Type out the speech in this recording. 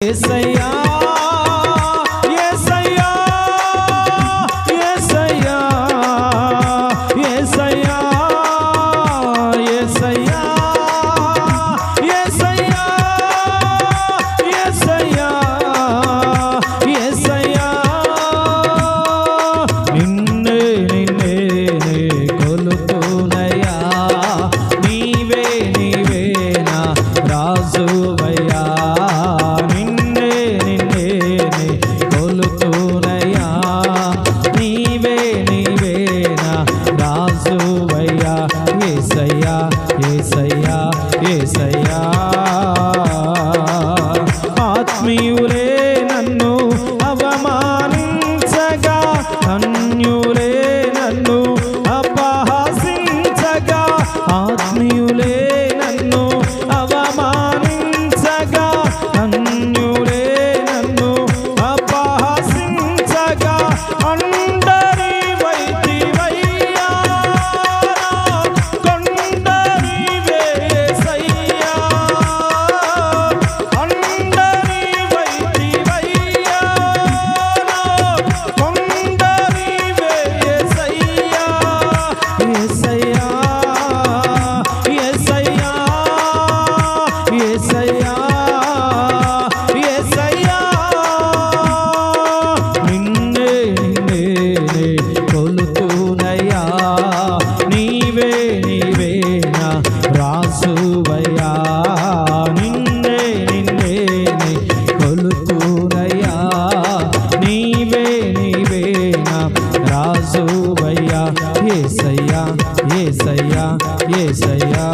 ఏసయ్య నీవే నా రాసువయ్యా నిన్నే నిన్నే కొలుతునయ్యా. నీవే నీవే నా రాసువయ్యా ఏసయ్యా ఏసయ్యా ఏసయ్యా.